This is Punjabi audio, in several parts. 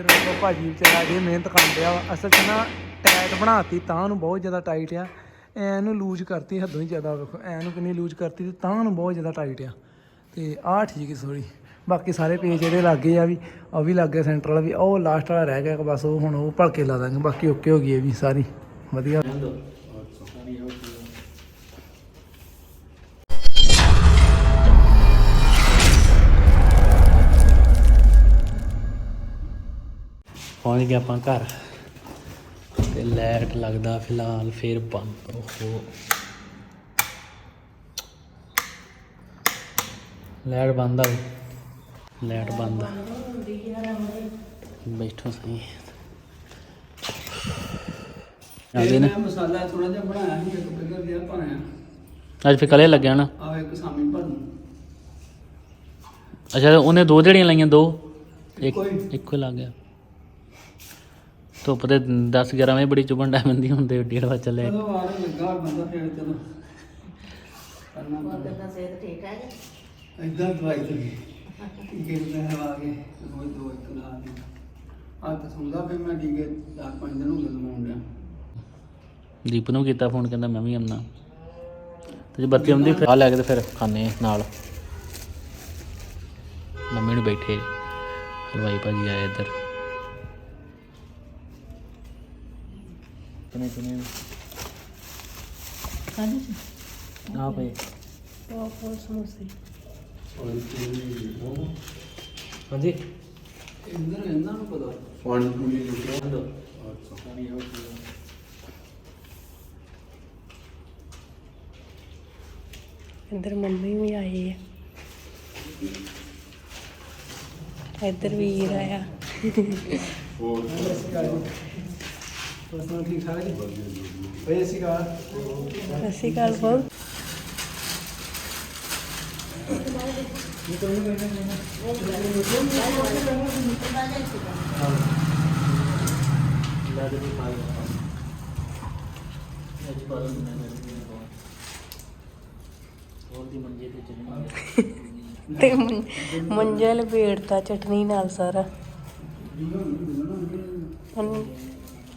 ਇਧਰ ਵੇਖੋ ਭਾਜੀ ਵਿਚਾਰਾ ਜੀ ਮਿਹਨਤ ਕਰਦੇ ਆ ਵਾ। ਅਸਲ 'ਚ ਨਾ ਟਾਈਟ ਬਣਾਤੀ, ਤਾਂ ਨੂੰ ਬਹੁਤ ਜ਼ਿਆਦਾ ਟਾਈਟ ਆ। ਐ ਨੂੰ ਲੂਜ਼ ਕਰਤੀ ਹੱਦੋਂ ਹੀ ਜ਼ਿਆਦਾ, ਵੇਖੋ ਐ ਨੂੰ ਕਿੰਨੀ ਲੂਜ਼ ਕਰਤੀ ਤੇ ਤਾਂ ਨੂੰ ਬਹੁਤ ਜ਼ਿਆਦਾ ਟਾਈਟ ਆ। ਤੇ ਆਹ ਠੀਕ ਹੈ ਥੋੜੀ ਬਾਕੀ ਸਾਰੇ ਪੇਜ ਜਿਹੜੇ ਲੱਗੇ ਆ ਵੀ, ਉਹ ਵੀ ਲੱਗੇ ਸੈਂਟਰ ਵਾਲਾ ਵੀ, ਉਹ ਲਾਸਟ ਵਾਲਾ ਰਹਿ ਗਿਆ ਬਸ, ਉਹ ਹੁਣ ਉਹ ਭਲਕੇ ਲਾ ਦਾਂਗੇ, ਬਾਕੀ ਓਕੇ ਹੋ ਗਈ ਇਹ ਵੀ ਸਾਰੀ। ਵਧੀਆ। ਪਹੁੰਚ ਗਏ ਆਪਾਂ ਘਰ। ਤੇ ਲਾਈਟ ਲੱਗਦਾ ਫਿਲਹਾਲ ਫੇਰ ਬੰਦ। ਓਹੋ। ਲਾਈਟ ਬੰਦ ਆ। ਲਾਈਟ ਬੰਦ ਆ। ਬੈਠੋ ਸਹੀ। ਆ ਗਏ ਨਾ। ਮਸਾਲਾ ਥੋੜਾ ਜਿਹਾ ਬਣਾਇਆ ਸੀ ਇੱਕ ਪਿਲਰ ਜਿਹਾ ਭਰਿਆ ਅੱਜ ਫੇ ਕਲੇ ਲੱਗਿਆ ਨਾ। ਆ ਇੱਕ ਸਾਮੀ ਭਰਨ ਅੱਛਾ ਉਹਨੇ ਦੋ ਜਿਹੜੀਆਂ ਲਾਈਆਂ ਦੋ? ਇੱਕ ਇੱਕੋ ਲੱਗ ਗਿਆ। ਧੁੱਪ ਤੇ 10 11 ਵਜੇ ਬੜੀ ਚੁਬਣ ਡੈ ਪੈਂਦੀ ਹੁੰਦੇ ਡੇਢ ਵਜੇ ਚੱਲੇ ਚਲੋ ਆ ਰਿਹਾ ਲੱਗਾ ਬੰਦਾ ਫਿਰ ਚਲੋ। ਕਰਨਾ ਪੈਂਦਾ। ਤਾਂ ਸਿਹਤ ਠੀਕ ਹੈ ਇਦਾਂ ਦਵਾਈ ਤੇ ਟੀਕੇ ਲੈ ਆ ਕੇ ਰੋਜ਼ ਦੋ ਇੱਕ ਲਾ ਦੇ ਆ ਤਾਂ ਸੁਣਦਾ ਫਿਰ ਮੈਂ ਟੀਕੇ ਚਾਰ ਪੰਜ ਦਿਨ ਹੋ ਗਏ ਲਵਾਉਣ ਡਿਆ। ਦੀਪ ਨੂੰ ਕੀਤਾ ਫੋਨ ਕਹਿੰਦਾ ਮੈਂ ਵੀ ਆਉਣਾ ਤੇ ਜੇ ਬੱਤੀ ਆਉਂਦੀ ਫਿਰ ਆ ਲੈ ਕੇ ਤੇ ਫਿਰ ਖਾਣੇ ਨਾਲ। ਮੰਮੀ ਨੂੰ ਬੈਠੇ। ਹਲਵਾਈ ਭਾਜੀ ਆਏ ਇੱਧਰ। ਕਿਨੇ ਕਿਨੇ ਆ ਪਏ ਬਹੁਤ ਸਮੋਸੇ। ਹਾਂਜੀ। ਇੰਦਰ ਇਹਨਾਂ ਨੂੰ ਪਤਾ। ਇੱਧਰ ਮੰਮੀ ਵੀ ਆਈ ਹੈ ਇੱਧਰ ਵੀਰ ਆਇਆ। ਪਰਸਨਲ ਠੀਕ ਠਾਕ ਜੀ ਬਈ ਅਸੀਂ ਕਾ ਸਤਿ ਸ਼੍ਰੀ ਅਕਾਲ ਬਹੁਤ। ਤੇ ਮੁੰ- ਮੁੰਜੇ ਲਪੇੜਤਾ ਚਟਨੀ ਨਾਲ ਸਾਰਾ।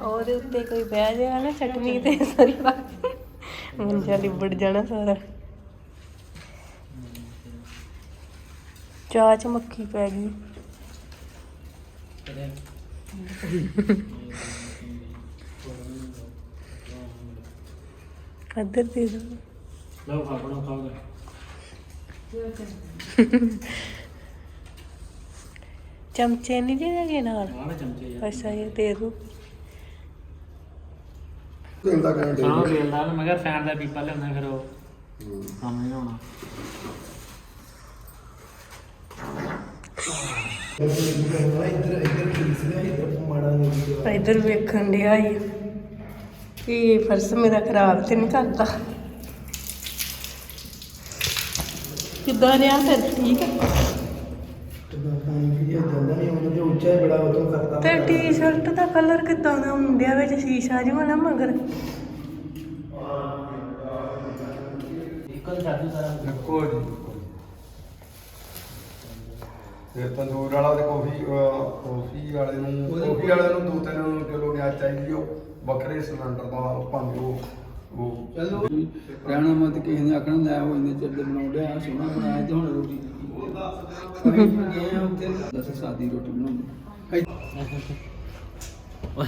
ਉਹਦੇ ਉੱਤੇ ਕੋਈ ਬਹਿ ਜਾਏਗਾ ਨਾ ਚਟਨੀ ਤੇ ਸਾਰੀ ਬਾਤ ਮੁੰਜਾ ਲਿਬੜ ਜਾਣਾ ਸਾਰਾ। ਚਾਹ ਚ ਮੱਖੀ ਪੈ ਗਈ। ਇੱਧਰ ਦੇ ਦੋ। ਲਓ ਖਾ ਬਣਾਓ ਖਾਓਗੇ ਚਮਚੇ ਨਹੀਂ ਦੇ ਨਾਲ? ਚਮਚੇ ਅੱਛਾ ਇਹ ਦੇ ਦੋ। ਤੇਲ ਦਾ ਕਹਿਣ ਹਾਂ ਦੇ ਵੇਲਦਾ ਮੈਂ ਕਿਹਾ ਫੈਨ ਦਾ ਪੀਪਾ ਲਿਆਉਂਦਾ ਫਿਰ ਉਹ। ਕੰਮ ਨਹੀਂ ਹੋਣਾ। ਇੱਧਰ ਇੱਧਰ ਪੀਸ ਲੈ ਇੱਧਰ ਮਾੜਾ ਨਹੀਂ ਇਧਰ ਵੇਖਣ ਡਿਆ ਈ। ਕਿ ਫਰਸ ਮੇਰਾ ਖਰਾਬ ਤੇ ਨਹੀਂ ਕਰਦਾ। ਕਿੱਦਾਂ ਰਿਹਾ ਫਿਰ? ਠੀਕ ਹੈ ਕਿੰਨਾ ਪਾਣੀ ਵੀ ਜਾਂਦਾ ਨਹੀਂ ਉਹਨਾਂ ਦੇ ਉੱਚਾ ਹੀ ਬੜਾ ਉਹ ਤੋਂ ਤੇ ਟੀ-ਸ਼ਰਟ ਦਾ ਕਲਰ ਕਿੱਦਾਂ ਦਾ ਹੁੰਦਿਆ ਵਿੱਚ ਸ਼ੀਸ਼ਾ ਜਿਹਾ ਨਾ ਮਗਰ? ਇੱਕੋ ਹੀ ਸਾਡੀ ਸਾਰਾ ਕੋਈ ਤੇ ਤੰਦੂਰ ਵਾਲਾ ਤੇ ਕਾਫੀ ਕਾਫੀ ਵਾਲੇ ਨੂੰ ਕਾਫੀ ਵਾਲੇ ਨੂੰ ਦੋ ਤਿੰਨ ਕਿਲੋ ਗਿਆ ਚਾਹੀਦੀ ਉਹ ਵੱਖਰੇ ਸਿਲੰਡਰ ਦਾ ਭਾਵੇਂ ਉਹ ਉਹ ਚਲੋ। ਰਹਿਣਾ ਮਤ ਕਿਸੇ ਨੇ ਆਖਣਾ ਲੈ ਉਹ ਇੰਨੇ ਚਿਰ ਦੇ ਬਣਾਉਂਦੇ ਆ ਸੋਹਣਾ ਬਣਾਇਆ ਤੇ ਹੁਣ ਰੋਟੀ। ਗਏ ਉੱਥੇ। ਦੱਸ ਸਾਦੀ ਰੋਟੀ ਬਣਾਉਂਦੇ।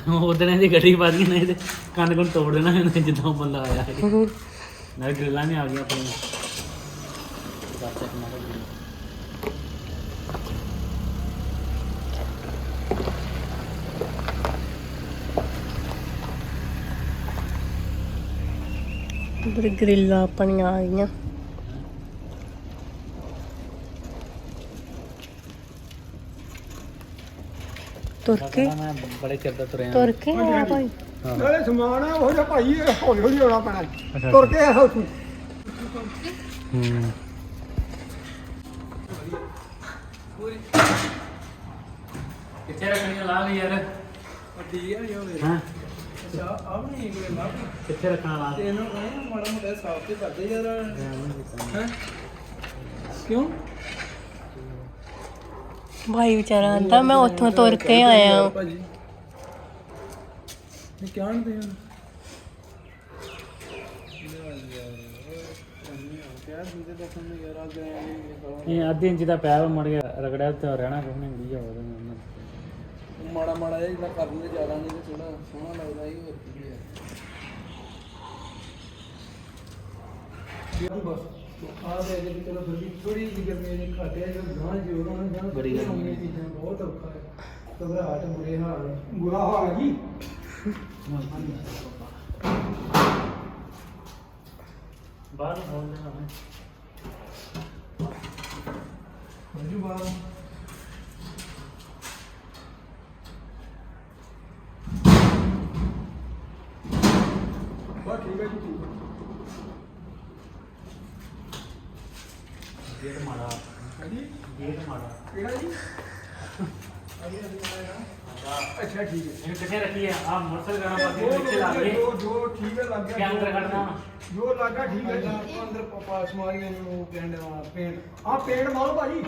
ਉਹਦਨੇ ਦੀ ਗੱਡੀ ਪਾ ਦੀ ਨਹੀਂ ਤੇ ਕੰਨ ਕੋਲ ਤੋੜ ਦੇਣਾ ਇਹਨੇ ਜਿੱਦਾਂ ਬੰਦਾ ਆਇਆ ਨਾਲ ਗ੍ਰਿਲਾਂ ਵੀ ਆ ਗਈਆਂ ਆਪਣੀਆਂ। ਚਾਚਾ ਕਿਨਾਰੇ ਉਧਰ ਗ੍ਰਿਲਾਂ ਆਪਣੀਆਂ ਆ ਗਈਆਂ। ਤੁਰ ਕੇ ਮੈਂ ਬੜੇ ਚਿਰ ਦਾ ਤੁਰਿਆ। ਤੁਰ ਕੇ ਆਇਆ ਭਾਈ ਨਾਲੇ ਸਮਾਨ ਆ ਉਹ ਜਿਹਾ ਭਾਈ ਇਹ ਹੌਲੀ ਹੌਲੀ ਆਉਣਾ ਪੈਣਾ ਤੁਰ ਕੇ ਆਓ ਤੂੰ ਹੂੰ। ਕਿੱਥੇ ਰੱਖਣੀ ਲਾ ਲਈ ਯਾਰ? ਠੀਕ ਹੈ ਜੀ ਹਾਂ? ਅੱਛਾ ਆ ਵੀ ਨਹੀਂ ਕੋਈ ਲੱਭ ਕਿੱਥੇ ਰੱਖਣਾ ਲਾ ਤੇ ਇਹਨੂੰ ਕਹਿੰਦੇ ਮਾੜਾ ਮੋਟਾ ਸਾਫ਼ ਤੇ ਕਰਦੇ ਯਾਰ। ਹੈ? ਕਿਉਂ? ਭਾਈ ਵਿਚਾਰਾ ਆਂਦਾ ਮੈਂ ਉੱਥੋਂ ਤੁਰ ਕੇ ਆਇਆ। ਭਾਜੀ। ਇਹ ਕਿਆ ਨਹੀਂ ਦੇ ਇਹ ਅੱਧੇ ਇੰਚ ਦਾ ਪੈਰ ਮੜ ਗਿਆ ਰਗੜਿਆ ਤੇ ਰਹਿਣਾ ਕੁਝ ਨਹੀਂ ਹੁੰਦੀ ਜਾਵੇ ਮਾੜਾ ਮਾੜਾ ਜਿਹਾ ਜਿੱਦਾਂ ਕਰ ਦਿੰਦੇ ਜ਼ਿਆਦਾ ਨਹੀਂ ਤੇ ਥੋੜਾ ਸੋਹਣਾ ਲੱਗਦਾ ਇਹ ਹੋਰ ਕੀ ਹੈ। ਇਹ ਬਸ। ਆ ਦੇ ਦੇ ਚਲੋ ਥੋੜੀ ਥੋੜੀ ਜਿਹੀ ਗਰਮੀ ਨੇ ਘਟਿਆ ਜੋ ਗਾਂ ਜਿਉ ਗਾਂ ਜਾਂ ਬੜੀ ਗਰਮੀ ਗਰਮੀ ਚੀਜ਼ਾਂ ਬਹੁਤ ਔਖਾ ਹੈ। ਘਬਰਾਹਟ ਬੁਰੇ ਹਾਲ ਬੁਰਾ ਹਾਲ ਜੀ। ਬਾਹਰ ਬੋਲ ਦੇਣਾ ਮੈਂ ਮੰਜੂ ਬਾਹਰ ਬਸ ਠੀਕ ਹੈ ਜੀ ਠੀਕ ਹੈ ਗੇਟ ਮਾੜਾ ਹਾਂਜੀ ਗੇਟ ਮਾੜਾ। ਕਿਹੜਾ ਜੀ? ਅੱਛਾ ਠੀਕ ਹੈ। ਇਹ ਕਿੱਥੇ ਰੱਖੀ ਆ? ਆ ਮੋਟਰਸਾਈਕਲ ਗਾਣਾ ਜੋ ਪਾਸੇ ਪਿੱਛੇ ਲਾ ਗਏ ਜੋ ਜੋ ਠੀਕ ਹੈ ਲੱਗ ਗਿਆ। ਅੰਦਰ ਕੱਢਣਾ? ਜੋ ਲੱਗਾ ਠੀਕ ਹੈ ਜੀ। ਅੰਦਰ ਪਾਸ ਮਾਰੀਆਂ ਨੂੰ ਕਹਿੰਦੇ ਆ ਪੇਂਟ। ਆ ਪੇਂਟ ਮਾਰੋ ਭਾਜੀ।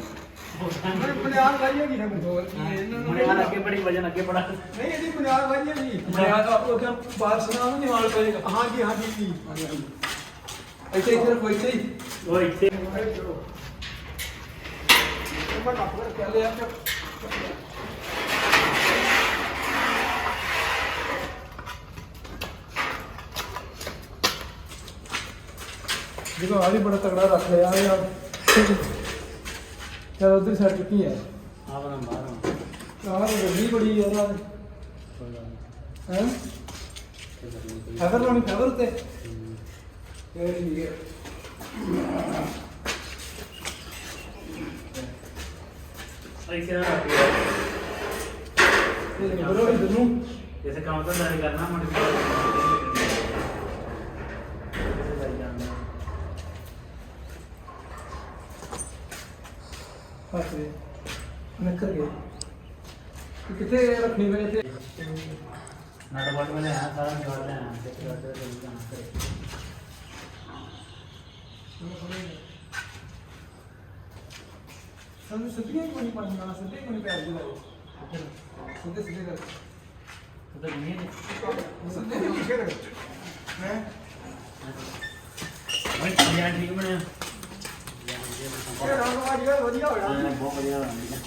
ਮੈਂ ਬੁਨਿਆਦ ਵਾਈ ਹੈਗੀ ਨਾ ਹੋਰ ਕੀ ਹੈ ਇਹਨਾਂ ਨੂੰ ਨਾਲ ਅੱਗੇ ਬੜੀ ਵਜਨ ਅੱਗੇ ਬੜਾ। ਨਹੀਂ ਇਹਦੀ ਬੁਨਿਆਦ ਵਾਈ ਹੈ ਜੀ ਬੁਨਿਆਦ ਉਹ ਤਾਂ ਬਾਤ ਸੁਣਾ ਨੂੰ ਨਿਵਾਲ ਪਏਗਾ ਹਾਂਜੀ ਹਾਂਜੀ ਜੀ ਹਾਂਜੀ ਹਾਂਜੀ। ਇੱਥੇ ਇੱਧਰ ਕੋਈ ਇੱਥੇ ਹੀ। ਉਹ ਇੱਥੇ। ਦੇਖੋ ਆ ਵੀ ਬੜਾ ਤਗੜਾ ਰੱਖ ਲਿਆ ਯਾਰ ਚਲ ਉਧਰ ਸੱਟ ਚੁੱਕੀ ਹੈ। ਆ ਬਣਾ ਬਾਹਰ ਆਹ ਗੱਡੀ ਬੜੀ ਯਾਰ ਆ ਹੈ? ਖਬਰ ਲਾਉਣੀ ਖਬਰ ਤੇ ਇਹ ਠੀਕ ਹੈ। ਇੱਥੇ ਰੱਖ ਇਹ ਬਰੋ ਇਧਰ ਨੂੰ ਜੈਸੇ ਕੰਮ ਤਾਂ ਨਹੀਂ ਕਰਨਾ ਮੁੰਡੇ ਹੱਥ ਨਿਕਲ ਗਏ ਕਿੱਥੇ ਰੱਖਣੀ ਵੇ ਇੱਥੇ ਨਾਟਕ ਵਾਟ ਵਾਲੇ ਸਾਰਾ ਜਵਾਬ ਲੈਣਾ ਤੇ ਫਿਰ ਉਹਦੇ ਕਰੇ ਸਾਨੂੰ ਸਿੱਧੀਆਂ ਕੋਈ ਨਹੀਂ ਪਾਣੀ ਨਾਲ ਸਿੱਧੇ ਕੋਈ ਪੈਰ ਦੇ ਲਾਓ ਸਿੱਧੇ ਸਿੱਧੇ ਕਰ ਉਹਦਾ ਨਹੀਂ ਹੈ ਸਿੱਧੇ ਹੀ ਪਿੱਛੇ ਰੱਖ ਹੈ ਓਏ ਯਾਰ ਠੀਕ ਬਣਿਆ ਇਹ ਰੰਗ ਅੱਜ ਕੱਲ੍ਹ ਵਧੀਆ ਹੋਇਆ ਬਹੁਤ ਵਧੀਆ ਆ ਮੈਂ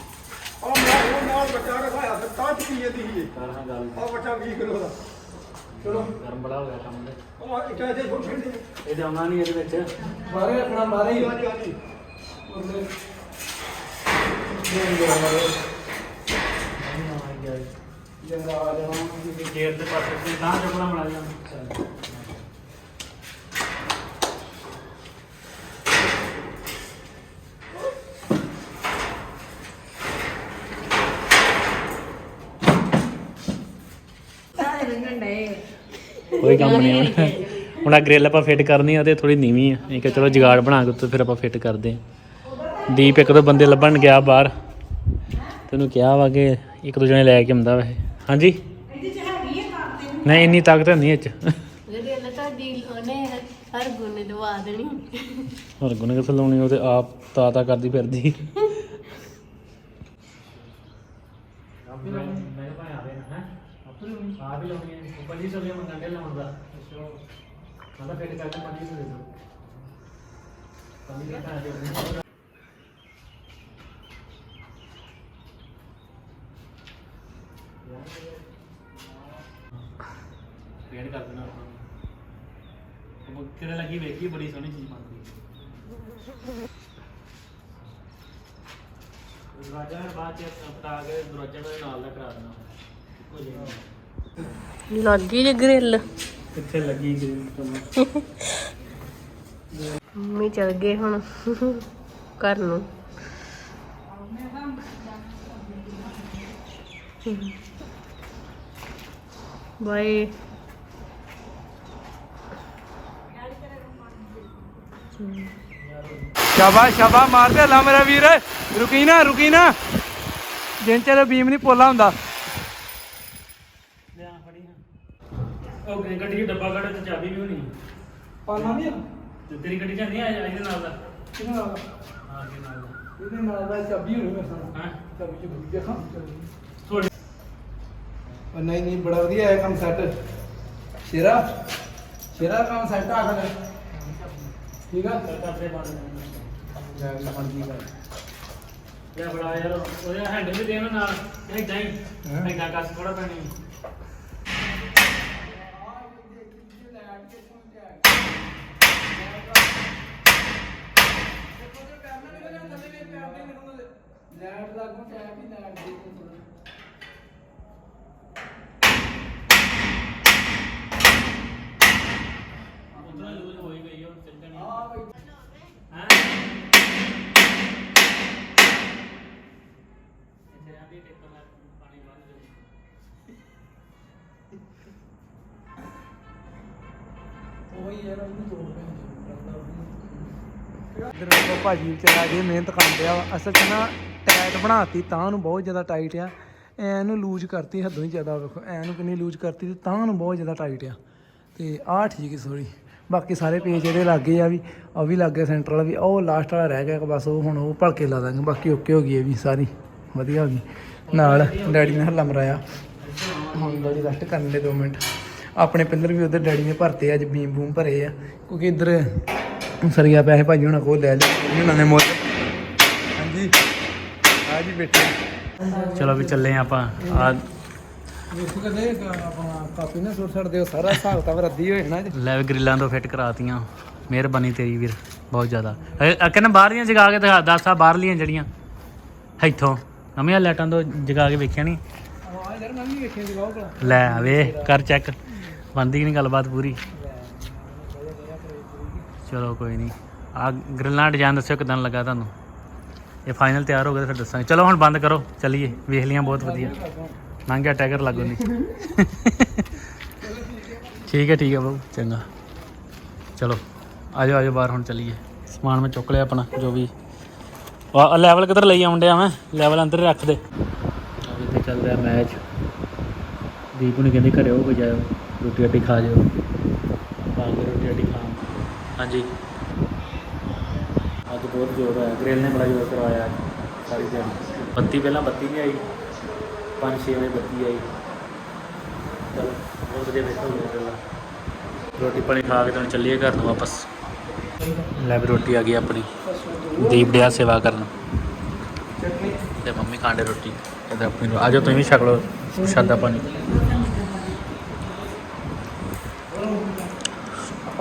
ਉਹ ਨਾਲ ਬੱਚਾ ਰਖਾਇਆ ਫਿਰ ਤਾਂ ਚ ਪੀਏ ਦੀ ਇਹ ਕਰਾਂ ਗੱਲ ਆ ਬੱਚਾ 20 ਕਿਲੋ ਦਾ ਚਲੋ ਗਰਮ ਬੜਾ ਹੋ ਗਿਆ ਕੰਮ ਦੇ ਉਹ ਇੱਕ ਐਸੇ ਛੋਟੇ ਛੋਟੇ ਇਹ ਤੇ ਆਉਣਾ ਨਹੀਂ ਇਹਦੇ ਵਿੱਚ ਬਾਰੇ ਰੱਖਣਾ ਬਾਰੇ ਹੀ ਹਾਂਜੀ ਹਾਂਜੀ ਉਹਦੇ ਜੰਗਾ ਆ ਜਾਣਾ ਗੇਰ ਦੇ ਪਾਸੇ ਤੇ ਤਾਂ ਚੁੱਕਣਾ ਬਣਾ ਲਿਆ ਕੋਈ ਕੰਮ ਨਹੀਂ ਹੁਣ। ਹੁਣ ਆ ਗ੍ਰਿਲ ਆਪਾਂ ਫਿੱਟ ਕਰਨੀ ਆ ਤੇ ਥੋੜੀ ਨੀਵੀਂ ਆ। ਇਹ ਕਿ ਚਲੋ ਜਗਾੜ ਬਣਾ ਕੇ ਉੱਤੇ ਫਿਰ ਆਪਾਂ ਫਿੱਟ ਕਰਦੇ ਆ। ਦੀਪ ਇੱਕ ਦੋ ਬੰਦੇ ਲੱਭਣ ਗਿਆ ਬਾਹਰ। ਤੈਨੂੰ ਕਿਹਾ ਵਾ ਕਿ ਇੱਕ ਦੋ ਜਣੇ ਲੈ ਕੇ ਆਉਂਦਾ ਵੈਸੇ। ਹਾਂਜੀ? ਨਹੀਂ ਇੰਨੀ ਤਾਕਤ ਨਹੀਂ ਇਹ ਚ। ਜਿਹੜੇ ਨਾ ਤੁਹਾਡੀ ਉਹਨੇ ਹਰ ਗੁਣ ਦਵਾ ਦੇਣੀ ਹੋਰ ਗੁਣ ਕਿੱਥੇ ਲਾਉਣੀ ਉਹ ਤੇ ਆਪ ਤਾ ਤਾ ਕਰਦੀ ਫਿਰਦੀ। ਪੰਜੀ ਸੌ ਦੇ ਦੋ ਪੰਜੀ ਦਾ ਤਾਂ ਪੇਂਟ ਕਰ ਦੇਣਾ ਆਪਾਂ ਉਹ ਕਿਤੇ ਲੱਗੀ ਵੇਖੀ ਬੜੀ ਸੋਹਣੀ ਚੀਜ਼ ਬਣਦੀ। ਦਰਵਾਜ਼ਾ ਫਿਰ ਬਾਅਦ ਚ ਪਟਾ ਕੇ ਦਰਵਾਜ਼ਾ ਮੇਰੇ ਨਾਲ ਦਾ ਕਰਾ ਦੇਣਾ। ਇੱਕੋ ਜਿਹਾ ਲੱਗੀ ਜੇ ਗ੍ਰਿਲ ਕਿੱਥੇ ਲੱਗੀ ਗ੍ਰਿਲ ਮੰਮੀ ਚਲ ਗਏ ਹੁਣ ਘਰ ਨੂੰ। ਬਾਏ। ਸ਼ਾਬਾ ਸ਼ਾਬਾ ਮਾਰ ਦੇ ਲਾ ਮੇਰਾ ਵੀਰ। ਰੁਕੀ ਨਾ ਰੁਕੀ ਨਾ ਜਿੰਨ ਚਿਰ ਬੀਮ ਨਹੀਂ ਪੋਲਾ ਹੁੰਦਾ। ਉਹ ਗੱਡੀ ਦਾ ਡੱਬਾ ਕੱਢ ਤੇ ਚਾਬੀ ਵੀ ਹੋਣੀ। ਪਾਣਾ ਨਹੀਂ ਤੇ ਤੇਰੀ ਗੱਡੀ ਚ ਨਹੀਂ ਆ ਇਹਦੇ ਨਾਲ ਦਾ। ਕਿਹਨਾਂ ਹਾਂ ਨਾਲ ਦਾ। ਇਹਦੇ ਨਾਲ ਦਾ ਚਾਬੀ ਹੋਣੀ ਮੇਰੇ ਸਾਹਮਣੇ। ਹਾਂ? ਚਾਬੀ ਚ ਗੁੱਡੀ ਦੇਖਾਂ ਥੋੜੀ ਨਹੀਂ ਨਹੀਂ ਬੜਾ ਵਧੀਆ ਹੈ ਕੰਮ ਸੈੱਟ ਸ਼ੇਰਾ ਸ਼ੇਰਾ ਕੰਮ ਸੈੱਟ ਆ ਕਰ ਠੀਕ ਆ? ਕਰਦੇ ਬਣ ਲੈ ਬਣ ਗਈ ਗੱਲ ਲੈ ਬੜਾ ਯਾਰ ਉਹਦੇ ਹੈਂਡਲ ਵੀ ਦੇਣਾ ਨਾਲ ਇਦਾਂ ਹੀ। ਇਦਾਂ ਕੱਸ ਥੋੜਾ ਪੈਣੀ ਲੈਟ ਲੱਗੋ ਟੈਪ ਹੀ ਲੈਟ ਦੇ ਉਧਰ ਯਾਰ ਉਹਨੂੰ ਤੋੜ ਇਧਰ ਵੇਖੋ ਭਾਜੀ ਵਿਚਾਰਾ ਜੀ ਮਿਹਨਤ ਕਰਦੇ ਆ ਅਸਲ 'ਚ ਨਾ ਟਾਈਟ ਬਣਾਤੀ, ਤਾਂ ਉਹਨੂੰ ਬਹੁਤ ਜ਼ਿਆਦਾ ਟਾਈਟ ਆ। ਐ ਇਹਨੂੰ ਲੂਜ਼ ਕਰਤੀ ਹੱਦੋਂ ਹੀ ਜ਼ਿਆਦਾ, ਵੇਖੋ ਐ ਨੂੰ ਕਿੰਨੀ ਲੂਜ਼ ਕਰਤੀ ਤੇ ਤਾਂ ਉਹਨੂੰ ਬਹੁਤ ਜ਼ਿਆਦਾ ਟਾਈਟ ਆ। ਤੇ ਆਹ ਠੀਕ ਹੈ ਸੋਰੀ ਬਾਕੀ ਸਾਰੇ ਪੇਜ ਜਿਹੜੇ ਲੱਗੇ ਆ ਵੀ, ਉਹ ਵੀ ਲੱਗੇ ਸੈਂਟਰ ਵਾਲਾ ਵੀ, ਉਹ ਲਾਸਟ ਵਾਲਾ ਰਹਿ ਗਿਆ, ਬਸ ਉਹ ਹੁਣ ਉਹ ਭਲਕੇ ਲਾ ਦਾਂਗੇ। ਬਾਕੀ ਓਕੇ ਹੋ ਗਈ ਇਹ ਵੀ ਸਾਰੀ, ਵਧੀਆ ਹੋ ਗਈ। ਨਾਲ ਡੈਡੀ ਨੇ ਹੱਲਾ ਮਰਾਇਆ। ਹੁਣ ਡੈਡੀ ਰੈਸਟ ਕਰਨ ਦੇ 2 ਮਿੰਟ। ਆਪਣੇ ਪਿੰਦਰ ਵੀ ਉਧਰ ਡੈਡੀ ਨੇ ਭਰਤੇ ਅੱਜ ਬੀਮ ਬੂਮ ਭਰੇ ਆ। ਕਿਉਂਕਿ ਇੱਧਰ ਸਰੀਆ ਪੈਸੇ ਭਾਜੀ ਹੁਣਾਂ ਕੋਲ ਲੈ ਲਏ ਉਹਨਾਂ ਨੇ ਮੁੱਲ ਹਾਂਜੀ ਆ ਜੀ ਬੈਠੇ। ਚਲੋ ਵੀ ਚੱਲੇ ਆਪਾਂ ਆ ਵੇਖੋ ਕਦੇ ਆਪਣਾ ਕਾਪੀ ਨਾ ਸੁੱਟ ਛੱਡ ਦਿਓ ਸਾਰਾ ਹਿਸਾਬ ਤਾਂ ਰੱਦੀ ਹੋ ਜਾਣਾ ਜੀ। ਲੈ ਗ੍ਰਿਲਾਂ ਤੋਂ ਫਿੱਟ ਕਰਾਤੀਆਂ ਮਿਹਰਬਾਨੀ ਤੇਰੀ ਵੀਰ ਬਹੁਤ ਜ਼ਿਆਦਾ। ਕਹਿੰਦਾ ਬਾਹਰਲੀਆਂ ਜਗਾ ਕੇ ਦਿਖਾ ਦੱਸ ਆ ਬਾਹਰਲੀਆਂ ਜਿਹੜੀਆਂ। ਇੱਥੋਂ ਨਵੀਆਂ ਲਾਈਟਾਂ ਤੋਂ ਜਗਾ ਕੇ ਵੇਖਿਆ ਨਹੀਂ ਆ ਯਾਰ ਮੈਂ ਵੀ ਵੇਖਿਆ ਜੀ ਬਹੁਤ ਭਲਾ ਲੈ ਵੇ ਕਰ ਚੈੱਕ ਬੰਦੀ ਨਹੀਂ ਗੱਲਬਾਤ ਪੂਰੀ। ਚਲੋ ਕੋਈ ਨਹੀਂ। ਆ ਗ੍ਰਿਲਾਂ ਡਿਜ਼ਾਈਨ ਦੱਸਿਓ ਕਿਦਾਂ ਲੱਗਾ ਤੁਹਾਨੂੰ। ਇਹ ਫਾਈਨਲ ਤਿਆਰ ਹੋ ਗਿਆ ਫਿਰ ਦੱਸਾਂਗੇ। ਚਲੋ ਹੁਣ ਬੰਦ ਕਰੋ, ਚੱਲੀਏ। ਵੇਖ ਲੀਆਂ ਬਹੁਤ ਵਧੀਆ। ਲੰਘ ਗਿਆ ਟੈਗਰ ਲੱਗੋ ਨਹੀਂ। ਠੀਕ ਹੈ ਠੀਕ ਹੈ ਬਾਬੂ ਚੰਗਾ। ਚਲੋ, ਆਜੋ ਆਜੋ, ਬਾਹਰ ਹੁਣ ਚੱਲੀਏ। ਸਮਾਨ ਮੈਂ ਚੁੱਕ ਲਿਆ ਆਪਣਾ, ਜੋ ਵੀ। ਆ ਲੈਵਲ ਕਿੱਧਰ ਲਈ ਆਉਣ ਡਿਆ ਮੈਂ? ਲੈਵਲ ਅੰਦਰ ਹੀ ਰੱਖ ਦੇ। ਅਜੇ ਤੇ ਚੱਲ ਰਿਹਾ ਮੈਚ ਦੀਪ ਨੂੰ ਕਹਿੰਦੇ ਘਰੇ ਹੋ ਕੇ ਜਾਇਓ। ਰੋਟੀ ਰਾਟੀ ਖਾ ਜਾਓ। ਆਪਾਂ ਕੇ ਰੋਟੀ ਰਾਟੀ ਖਾ ਹਾਂਜੀ। ਅੱਜ ਬਹੁਤ ਜ਼ੋਰ ਆਇਆ। ਗ੍ਰਿਲ ਨੇ ਬੜਾ ਜ਼ੋਰ ਕਰਵਾਇਆ ਸਾਰੀ ਦਿਨ ਬੱਤੀ ਪਹਿਲਾਂ ਬੱਤੀ ਨਹੀਂ ਆਈ। 5-6 ਵਜੇ ਬੱਤੀ ਆਈ। ਚਲੋ ਬਹੁਤ ਵਧੀਆ ਬੈਠੋ ਗ੍ਰਿਲ ਰੋਟੀ ਪਾਣੀ ਖਾ ਕੇ ਤਾਂ ਚੱਲੀਏ ਘਰ ਨੂੰ ਵਾਪਸ। ਲੈ ਵੀ ਰੋਟੀ ਆ ਗਈ ਆਪਣੀ। ਦੀਪ ਡਿਆ ਸੇਵਾ ਕਰਨ। ਤੇ ਮੰਮੀ ਖਾਂਡੇ ਰੋਟੀ। ਇਧਰ ਆਪਣੀ ਰੋ- ਆ ਜਾਓ ਤੁਸੀਂ ਵੀ ਛਕ ਲਓ। ਪ੍ਰਸ਼ਾਦਾ ਪਾਣੀ।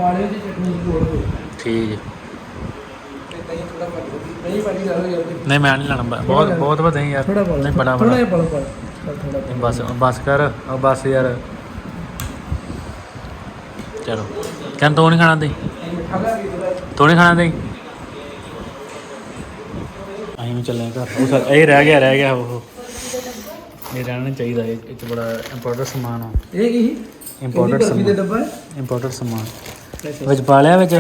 ਪਾਲੇ ਦੀ ਚਟਨੀ ਦੀ ਲੋੜ ਹੋਈ। ਠੀਕ ਹੈ। ਤੇ ਦਹੀਂ ਥੋੜਾ ਪਾ ਦਿਓ ਦਹੀਂ ਭਾਜੀ ਜ਼ਿਆਦਾ ਯਾਰ ਨਹੀਂ। ਮੈਂ ਨਹੀਂ ਲੈਣਾ ਬ- ਬਹੁਤ ਬਹੁਤ ਵਧੇ ਯਾਰ। ਥੋੜਾ ਪਾ ਨਹੀਂ ਬੜਾ ਥੋੜਾ ਬੜਾ। ਜਿਹਾ ਪਾ ਲਓ ਥੋੜਾ ਨਹੀਂ ਬਸ ਬਸ ਕਰ। ਆ ਬਸ ਯਾਰ। ਚਲੋ। ਕਹਿੰਦਾ ਤੂੰ ਨਹੀਂ ਖਾਣਾ ਤੇ ਮਿੱਠਾ ਲੈ ਕੇ ਥੋੜਾ ਤੂੰ ਨਹੀਂ ਖਾਣਾ ਤੇ ਅਸੀਂ ਵੀ ਚੱਲੇ ਘਰ। ਉਹ ਸਰ ਇਹ ਰਹਿ ਗਿਆ ਰਹਿ ਗਿਆ ਉਹ। ਇਹ ਰਹਿਣਾ ਨਹੀਂ ਚਾਹੀਦਾ। ਇਹ ਇਹ 'ਚ ਬੜਾ ਇੰਪੋਰਟੈਂਟ ਸਮਾਨ ਆ। ਇਹ ਕੀ ਇੰਪੋਰਟੈਂਟ ਸਮਾਨ। ਹੈ? ਇੰਪੋਰਟੈਂਟ ਸਮਾਨ। ਵਿੱਚ ਪਾ ਲਿਆ ਵਿੱਚ।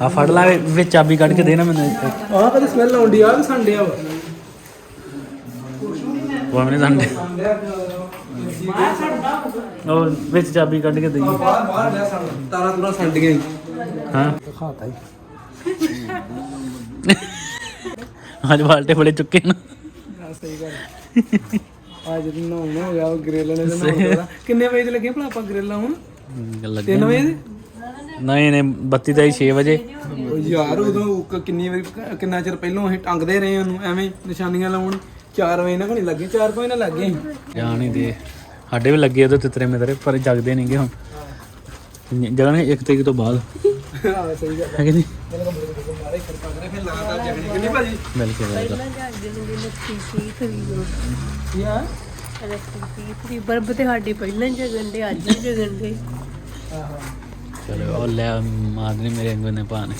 ਆ ਫੜ ਲਾ ਵਿੱਚ- ਚਾਬੀ ਕੱਢ ਕੇ ਦੇ ਨਾ ਮੈਨੂੰ ਇੱਥੇ ਆਹ ਕਦੇ ਸਮੈਲ ਆਉਂਦੀ ਆ ਕਿ ਸੰਡਿਆ ਵਾ। ਉਹ ਮੈਨੂੰ ਸੰਡੇ ਉਹ ਵਿੱਚ ਚਾਬੀ ਕੱਢ ਕੇ ਦੇਈ ਬਾਹਰ ਬਾਹਰ ਲਿਆ ਸੰਡ ਤਾਰਾ ਤੁਰਾ ਸੰਡੀਆਂ ਹੀ। ਹਾਂ। ਦਿਖਾਤਾ ਹੀ। ਅੱਜ ਬਾਲਟੇ ਬੜੇ ਚੁੱਕੇ ਨਾ। ਆ ਸਹੀ ਗੱਲ। ਆ ਜਦ ਨਹਾਉਣਾ ਹੋ ਗਿਆ ਉਹ ਗ੍ਰਿਲ ਨੇ ਕਿੰਨੇ ਵਜੇ ਲੱਗੇ ਭਲਾ ਆਪਾਂ ਗ੍ਰਿਲ ਲਾਉਣ ਲੱਗੇ 3 ਵਜੇ ਨਹੀਂ ਨਹੀਂ ਬੱਤੀ ਦਾ ਹੀ 6 ਵਜੇ। ਉਹ ਯਾਰ ਉਦੋਂ ਉਹ ਕਿੰਨੀ ਵਾਰੀ ਕਿੰਨਾ ਚਿਰ ਪਹਿਲਾਂ ਅਸੀਂ ਟੰਗਦੇ ਰਹੇ ਉਹਨੂੰ ਐਵੇਂ ਨਿਸ਼ਾਨੀਆਂ ਲਾਉਣ। 4 ਵਜੇ ਨਾਲ ਘਣੀ ਲੱਗੇ 4 ਵਜੇ ਨਾਲ ਲੱਗੇ ਜਾਣ ਹੀ ਦੇ। ਸਾਡੇ ਵੀ ਲੱਗੇ ਉਹਦੇ ਤਿਤਰੇ ਮਿਤਰੇ ਪਰ ਜਗਦੇ ਨਹੀਂਗੇ ਹੁਣ। ਜਗਣਗੇ ਇੱਕ ਤਰੀਕ ਤੋਂ ਬਾਅਦ। ਆ ਸਹੀ ਗੱਲ ਹੈ ਕਿ ਨਹੀਂ ਮੇਰੇ ਕੋਲ ਮਾਰੇ ਖਰਚਾ ਕਰੇ ਫਿਰ ਲਗਾਤਾਰ ਜਗਣੀ ਕਿੰਨੀ ਭਾਜੀ? ਬਿਲਕੁਲ ਬਿਲਕੁਲ। ਜਾਂਦੇ ਨੇ ਲੱਤੀ ਸੀ ਖਰੀਦੋ ਕੀ ਆ? ਰੱਖੀ ਸੀ ਖਰੀ ਬਰਬ ਤੇ ਸਾਡੇ ਪਹਿਲਾਂ ਹੀ ਜਗਣ ਦੇ ਅੱਜ ਹੀ ਜਗਣ ਦੇ। ਆਹੋ। ਚਲੋ। ਉਹ ਲੈ ਮਾਦਨੀ ਮੇਰੇ ਅੰਗੂ ਨੇ ਪਾਣ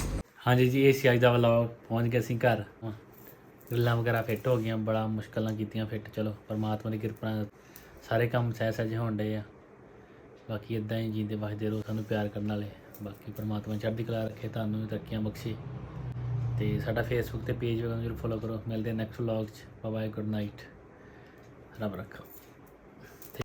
ਹਾਂਜੀ ਜੀ ਇਹ ਸੀ ਅੱਜ ਦਾ ਵਲੌਗ ਪਹੁੰਚ ਗਏ ਅਸੀਂ ਘਰ। ਗੱਲਾਂ ਵਗੈਰਾ ਫਿੱਟ ਹੋ ਗਈਆਂ ਬੜਾ ਮੁਸ਼ਕਲ ਨਾਲ ਕੀਤੀਆਂ ਫਿੱਟ ਚਲੋ ਪਰਮਾਤਮਾ ਦੀ ਕਿਰਪਾ ਨਾਲ ਸਾਰੇ ਕੰਮ ਸਹਿ ਸਹਿਜ ਹੋਣ ਡਏ ਆ। ਬਾਕੀ ਇਦਾਂ ਹੀ ਜੀਂਦੇ ਵਸਦੇ ਰਹੋ ਸਾਨੂੰ ਪਿਆਰ ਕਰਨ ਵਾਲੇ। ਬਾਕੀ ਪਰਮਾਤਮਾ ਚੜ੍ਹਦੀ ਕਲਾ ਰੱਖੇ ਤੁਹਾਨੂੰ ਵੀ ਤਰੱਕੀਆਂ ਬਖਸ਼ੇ। ਤੇ ਸਾਡਾ ਫੇਸਬੁੱਕ ਤੇ ਪੇਜ ਵਗੈਰਾ ਜ਼ਰੂਰ ਫੋਲੋ ਕਰੋ। ਮਿਲਦੇ ਨੈਕਸਟ ਵਲੌਗ 'ਚ। ਬਾਏ ਗੁੱਡ ਨਾਈਟ ਰੱਬ ਰੱਖੋ।